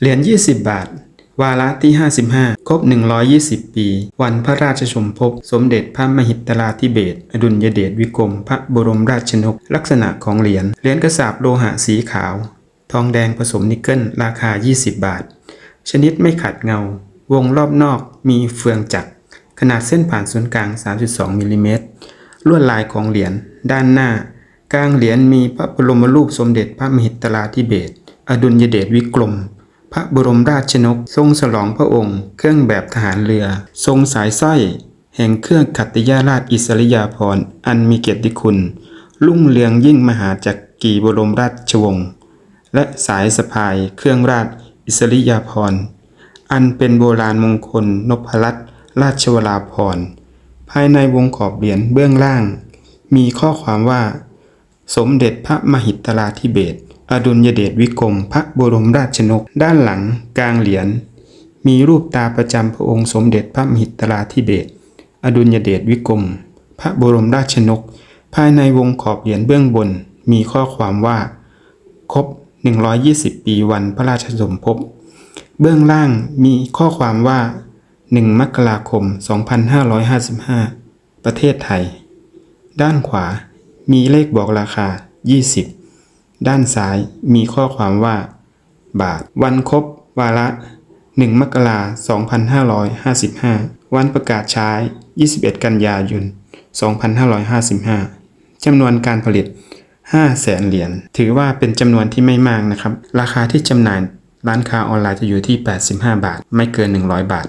เหรียญ20 บาท วาระที่ 55 ครบ 120 ปี วันพระราชชมภพสมเด็จพระมหิดลาธิเบศรอดุลยเดชวิกรมพระบรมราชชนก ลักษณะของเหรียญ เหรียญกระสาบโลหะสีขาว ทองแดงผสมนิกเกิลราคา 20 บาท ชนิดไม่ขัดเงา วงรอบนอกมีเฟืองจักร ขนาดเส้นผ่านศูนย์กลาง 3.2มิลลิเมตร ลวดลายของเหรียญ ด้านหน้า กลางเหรียญมีพระบรมรูปสมเด็จพระมหิดลาธิเบศรอดุลยเดชวิกรม ระบรมราชนกทรงฉลองพระองค์ เครื่องแบบทหารเรือ ทรงสายสร้อยแห่งเครื่องขัตติยาราชอิสริยาภรณ์อันมีเกียรติคุณรุ่งเรืองยิ่งมหาจักรีบรมราชวงศ์และสายสะพายเครื่องราชอิสริยาภรณ์อันเป็นโบราณมงคลนพรัตน์ราชวราภรณ์ภายในวงขอบเหรียญเบื้องล่าง มีข้อความว่า สมเด็จพระมหิดลาธิเบศร อดุลยเดชวิกรมพระบรมราชนก ด้านหลังกลางเหรียญมีรูปตาประจำพระองค์สมเด็จพระมหิดลาธิเบศรอดุลยเดชวิกรมพระบรมราชชนก ภายในวงขอบเหรียญเบื้องบน มีข้อความว่า ครบ 120 ปีวันพระราชสมภพ เบื้องล่างมีข้อความว่า 1 มกราคม 2555 ประเทศไทย ด้านขวามีเลขบอกราคา 20 ด้านซ้ายมีข้อความว่า บาท วันครบวาระ 1 มกราคม2555 วันประกาศใช้ 21 กันยายน 2555 จำนวนการผลิต 5 แสนเหรียญ ถือว่าเป็นจำนวนที่ไม่มากนะครับ ราคาที่จำหน่ายร้านค้าออนไลน์จะอยู่ที่ 85 บาท ไม่เกิน 100 บาท